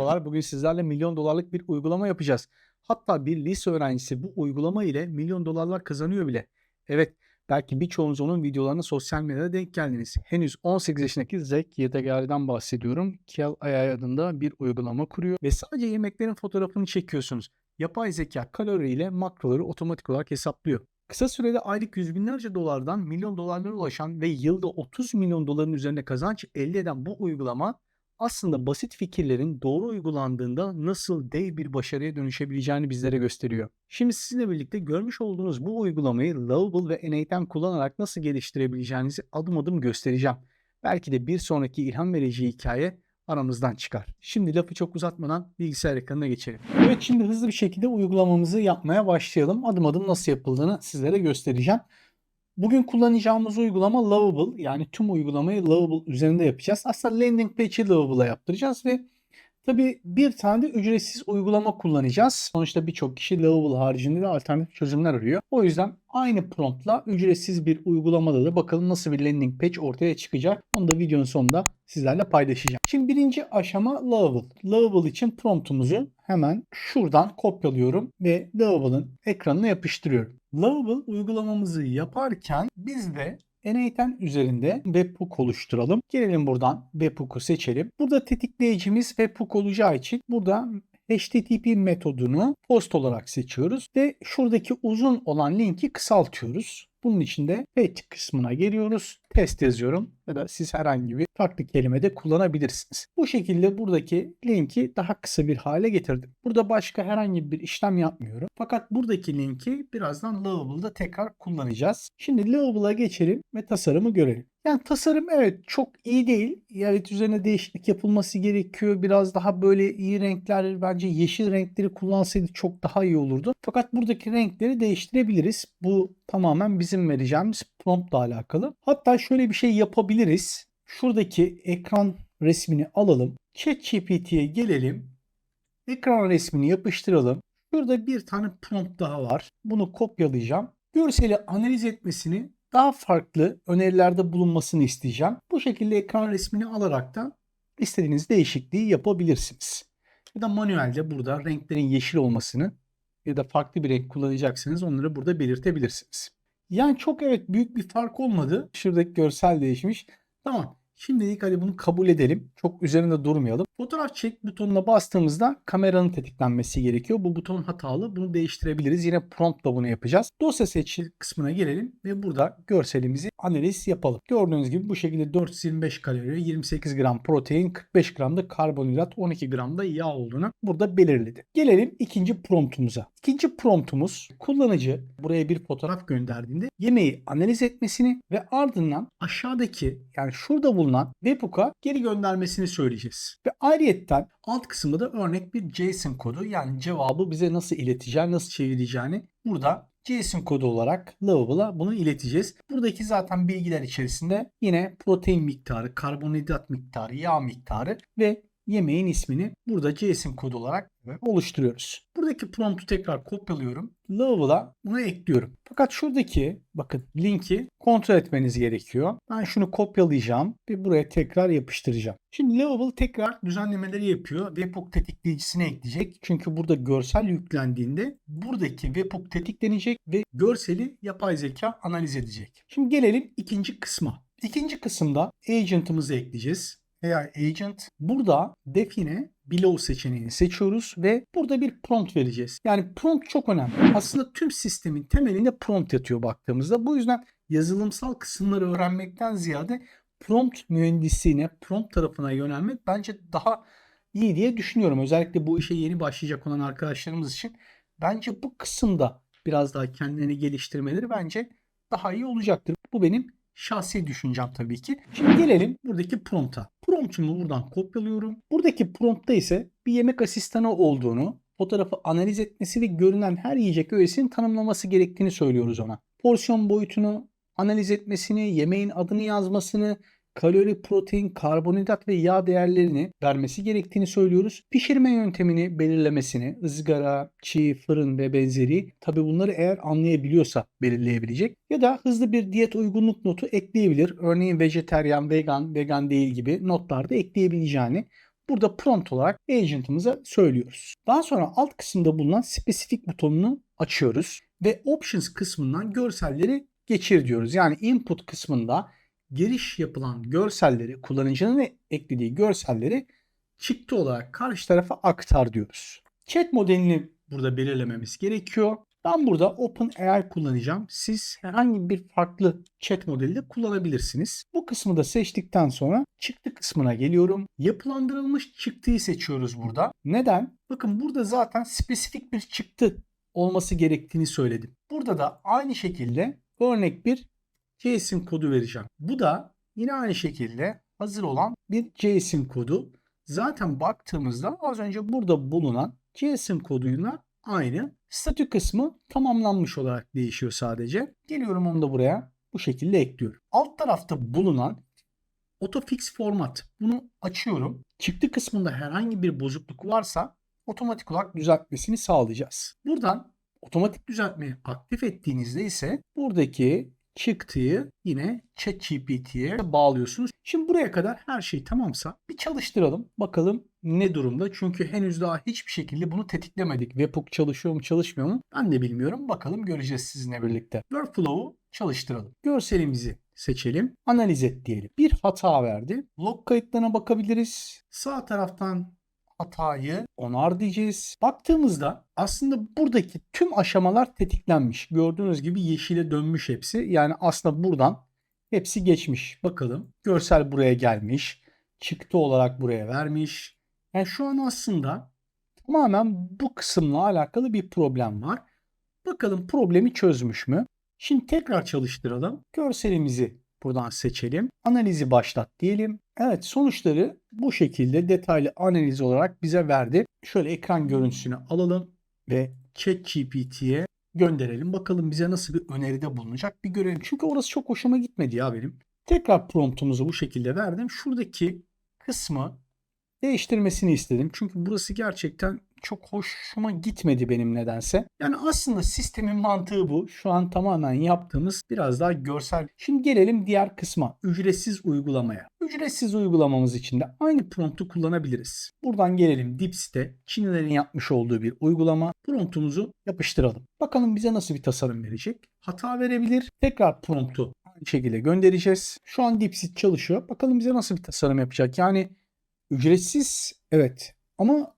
Merhabalar. Bugün sizlerle milyon dolarlık bir uygulama yapacağız. Hatta bir lise öğrencisi bu uygulama ile milyon dolarlar kazanıyor bile. Evet, belki birçoğunuz onun videolarına sosyal medyada denk geldiniz. Henüz 18 yaşındaki Zek Yedegari'den bahsediyorum. Kel Ayay adında bir uygulama kuruyor ve sadece yemeklerin fotoğrafını çekiyorsunuz. Yapay zeka kaloriyle makroları otomatik olarak hesaplıyor. Kısa sürede aylık yüz binlerce dolardan milyon dolarlara ulaşan ve yılda 30 milyon doların üzerinde kazanç elde eden bu uygulama aslında basit fikirlerin doğru uygulandığında nasıl dev bir başarıya dönüşebileceğini bizlere gösteriyor. Şimdi sizinle birlikte görmüş olduğunuz bu uygulamayı Lovable ve N8'ten kullanarak nasıl geliştirebileceğinizi adım adım göstereceğim. Belki de bir sonraki ilham verici hikaye aramızdan çıkar. Şimdi lafı çok uzatmadan bilgisayar ekranına geçelim. Evet şimdi hızlı bir şekilde uygulamamızı yapmaya başlayalım. Adım adım nasıl yapıldığını sizlere göstereceğim. Bugün kullanacağımız uygulama Lovable. Yani tüm uygulamayı Lovable üzerinde yapacağız. Aslında landing page'i Lovable'a yaptıracağız ve tabii bir tane de ücretsiz uygulama kullanacağız. Sonuçta birçok kişi Lovable haricinde de alternatif çözümler arıyor. O yüzden aynı promptla ücretsiz bir uygulamada da bakalım nasıl bir landing page ortaya çıkacak. Onu da videonun sonunda sizlerle paylaşacağım. Şimdi birinci aşama Lovable. Lovable için promptumuzu hemen şuradan kopyalıyorum ve Lovable'ın ekranına yapıştırıyorum. Lovable uygulamamızı yaparken biz de N8'ten üzerinde webhook oluşturalım. Gelelim buradan webhook'u seçelim. Burada tetikleyicimiz webhook olacağı için burada HTTP metodunu post olarak seçiyoruz ve şuradaki uzun olan linki kısaltıyoruz. Bunun için de page kısmına geliyoruz. Test yazıyorum ya da siz herhangi bir farklı kelime de kullanabilirsiniz. Bu şekilde buradaki linki daha kısa bir hale getirdim. Burada başka herhangi bir işlem yapmıyorum. Fakat buradaki linki birazdan Lovable'da tekrar kullanacağız. Şimdi Lovable'a geçelim ve tasarımı görelim. Yani tasarım evet çok iyi değil. Evet üzerine değişiklik yapılması gerekiyor. Biraz daha böyle iyi renkler bence yeşil renkleri kullansaydı çok daha iyi olurdu. Fakat buradaki renkleri değiştirebiliriz. Bu tamamen bizim vereceğimiz promptla alakalı. Hatta şöyle bir şey yapabiliriz. Şuradaki ekran resmini alalım. ChatGPT'ye gelelim. Ekran resmini yapıştıralım. Şurada bir tane prompt daha var. Bunu kopyalayacağım. Görseli analiz etmesini daha farklı önerilerde bulunmasını isteyeceğim. Bu şekilde ekran resmini alarak da istediğiniz değişikliği yapabilirsiniz. Ya da manuelde burada renklerin yeşil olmasını ya da farklı bir renk kullanacaksanız onları burada belirtebilirsiniz. Yani çok evet büyük bir fark olmadı. Şuradaki görsel değişmiş. Tamam. Şimdilik hadi bunu kabul edelim. Çok üzerinde durmayalım. Fotoğraf çek butonuna bastığımızda kameranın tetiklenmesi gerekiyor. Bu buton hatalı. Bunu değiştirebiliriz. Yine promptla bunu yapacağız. Dosya seçil kısmına gelelim ve burada görselimizi analiz yapalım. Gördüğünüz gibi bu şekilde 425 kalori, 28 gram protein, 45 gram da karbonhidrat, 12 gram da yağ olduğunu burada belirledi. Gelelim ikinci promptumuza. İkinci promptumuz kullanıcı buraya bir fotoğraf gönderdiğinde yemeği analiz etmesini ve ardından aşağıdaki yani şurada bulunan webhook'a geri göndermesini söyleyeceğiz. Ve ayrıyetten alt kısımda da örnek bir JSON kodu yani cevabı bize nasıl ileteceğini, nasıl çevireceğini burada JSON kodu olarak Lovable'a bunu ileteceğiz. Buradaki zaten bilgiler içerisinde yine protein miktarı, karbonhidrat miktarı, yağ miktarı ve yemeğin ismini burada JSON kodu olarak oluşturuyoruz. Buradaki promptu tekrar kopyalıyorum. Lovable'a bunu ekliyorum. Fakat şuradaki bakın linki kontrol etmeniz gerekiyor. Ben şunu kopyalayacağım ve buraya tekrar yapıştıracağım. Şimdi Lovable tekrar düzenlemeleri yapıyor. Webhook tetikleyicisine ekleyecek. Çünkü burada görsel yüklendiğinde buradaki webhook tetiklenecek ve görseli yapay zeka analiz edecek. Şimdi gelelim ikinci kısma. İkinci kısımda agent'ımızı ekleyeceğiz. AI Agent. Burada define below seçeneğini seçiyoruz ve burada bir prompt vereceğiz. Yani prompt çok önemli. Aslında tüm sistemin temelinde prompt yatıyor baktığımızda. Bu yüzden yazılımsal kısımları öğrenmekten ziyade prompt mühendisliğine, prompt tarafına yönelmek bence daha iyi diye düşünüyorum. Özellikle bu işe yeni başlayacak olan arkadaşlarımız için bence bu kısımda biraz daha kendilerini geliştirmeleri bence daha iyi olacaktır. Bu benim şahsi düşüncem tabii ki. Şimdi gelelim buradaki prompt'a. Prompt'umu buradan kopyalıyorum. Buradaki prompt'ta ise bir yemek asistanı olduğunu, fotoğrafı analiz etmesi ve görünen her yiyecek öğesinin tanımlaması gerektiğini söylüyoruz ona. Porsiyon boyutunu analiz etmesini, yemeğin adını yazmasını, kalori, protein, karbonhidrat ve yağ değerlerini vermesi gerektiğini söylüyoruz. Pişirme yöntemini belirlemesini, ızgara, çiğ, fırın ve benzeri tabi bunları eğer anlayabiliyorsa belirleyebilecek. Ya da hızlı bir diyet uygunluk notu ekleyebilir. Örneğin vejeteryan, vegan, vegan değil gibi notlarda ekleyebileceğini burada prompt olarak agent'ımıza söylüyoruz. Daha sonra alt kısımda bulunan spesifik butonunu açıyoruz ve options kısmından görselleri geçir diyoruz. Yani input kısmında giriş yapılan görselleri, kullanıcının eklediği görselleri çıktı olarak karşı tarafa aktar diyoruz. Chat modelini burada belirlememiz gerekiyor. Ben burada OpenAI kullanacağım. Siz herhangi bir farklı chat modeli de kullanabilirsiniz. Bu kısmı da seçtikten sonra çıktı kısmına geliyorum. Yapılandırılmış çıktıyı seçiyoruz burada. Neden? Bakın burada zaten spesifik bir çıktı olması gerektiğini söyledim. Burada da aynı şekilde örnek bir JSON kodu vereceğim. Bu da yine aynı şekilde hazır olan bir JSON kodu. Zaten baktığımızda az önce burada bulunan JSON koduyla aynı. Statü kısmı tamamlanmış olarak değişiyor sadece. Geliyorum onu da buraya bu şekilde ekliyorum. Alt tarafta bulunan Autofix format. Bunu açıyorum. Çıktı kısmında herhangi bir bozukluk varsa otomatik olarak düzeltmesini sağlayacağız. Buradan otomatik düzeltmeyi aktif ettiğinizde ise buradaki çıktıyı yine ChatGPT'ye bağlıyorsunuz. Şimdi buraya kadar her şey tamamsa bir çalıştıralım. Bakalım ne durumda? Çünkü henüz daha hiçbir şekilde bunu tetiklemedik. Webhook çalışıyor mu çalışmıyor mu? Ben de bilmiyorum. Bakalım göreceğiz sizinle birlikte. Workflow'u çalıştıralım. Görselimizi seçelim. Analiz et diyelim. Bir hata verdi. Log kayıtlarına bakabiliriz. Sağ taraftan hatayı onar diyeceğiz. Baktığımızda aslında buradaki tüm aşamalar tetiklenmiş. Gördüğünüz gibi yeşile dönmüş hepsi. Yani aslında buradan hepsi geçmiş. Bakalım. Görsel buraya gelmiş. Çıktı olarak buraya vermiş. Yani şu an aslında tamamen bu kısımla alakalı bir problem var. Bakalım problemi çözmüş mü? Şimdi tekrar çalıştıralım. Görselimizi buradan seçelim. Analizi başlat diyelim. Evet sonuçları bu şekilde detaylı analiz olarak bize verdi. Şöyle ekran görüntüsünü alalım ve ChatGPT'ye gönderelim. Bakalım bize nasıl bir öneride bulunacak bir görelim. Çünkü orası çok hoşuma gitmedi ya benim. Tekrar promptumuzu bu şekilde verdim. Şuradaki kısmı değiştirmesini istedim. Çünkü burası gerçekten çok hoşuma gitmedi benim nedense. Yani aslında sistemin mantığı bu. Şu an tamamen yaptığımız biraz daha görsel. Şimdi gelelim diğer kısma. Ücretsiz uygulamaya. Ücretsiz uygulamamız için de aynı promptu kullanabiliriz. Buradan gelelim Dipsite. Çinlilerin yapmış olduğu bir uygulama. Promptumuzu yapıştıralım. Bakalım bize nasıl bir tasarım verecek. Hata verebilir. Tekrar promptu aynı şekilde göndereceğiz. Şu an Dipsit çalışıyor. Bakalım bize nasıl bir tasarım yapacak. Yani ücretsiz evet. Ama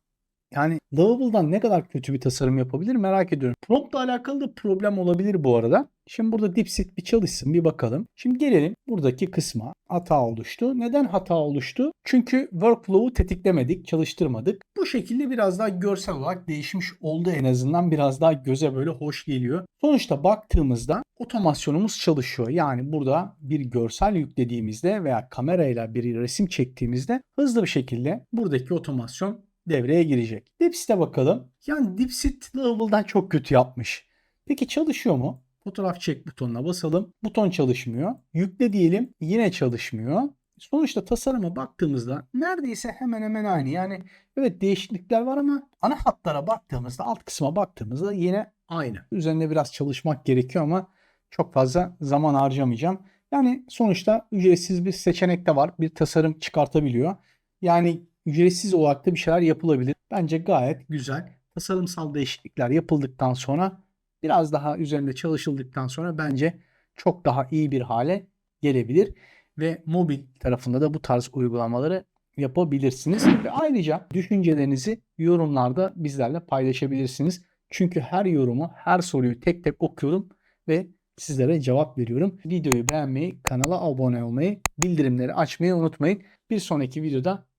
yani Lovable'dan ne kadar kötü bir tasarım yapabilir merak ediyorum. Promptla alakalı da problem olabilir bu arada. Şimdi burada dipsit bir çalışsın bir bakalım. Şimdi gelelim buradaki kısma. Hata oluştu. Neden hata oluştu? Çünkü workflow'u tetiklemedik, çalıştırmadık. Bu şekilde biraz daha görsel olarak değişmiş oldu en azından. Biraz daha göze böyle hoş geliyor. Sonuçta baktığımızda otomasyonumuz çalışıyor. Yani burada bir görsel yüklediğimizde veya kamerayla bir resim çektiğimizde hızlı bir şekilde buradaki otomasyon devreye girecek. Dipsit'e bakalım. Yani Dipsit Lovable'dan çok kötü yapmış. Peki çalışıyor mu? Fotoğraf çek butonuna basalım. Buton çalışmıyor. Yükle diyelim. Yine çalışmıyor. Sonuçta tasarıma baktığımızda neredeyse hemen hemen aynı. Yani evet değişiklikler var ama ana hatlara baktığımızda alt kısma baktığımızda yine aynı. Üzerinde biraz çalışmak gerekiyor ama çok fazla zaman harcamayacağım. Yani sonuçta ücretsiz bir seçenek de var. Bir tasarım çıkartabiliyor. Yani ücretsiz olarak da bir şeyler yapılabilir. Bence gayet güzel. Tasarımsal değişiklikler yapıldıktan sonra biraz daha üzerinde çalışıldıktan sonra bence çok daha iyi bir hale gelebilir ve mobil tarafında da bu tarz uygulamaları yapabilirsiniz. Ve ayrıca düşüncelerinizi yorumlarda bizlerle paylaşabilirsiniz. Çünkü her yorumu, her soruyu tek tek okuyorum ve sizlere cevap veriyorum. Videoyu beğenmeyi, kanala abone olmayı, bildirimleri açmayı unutmayın. Bir sonraki videoda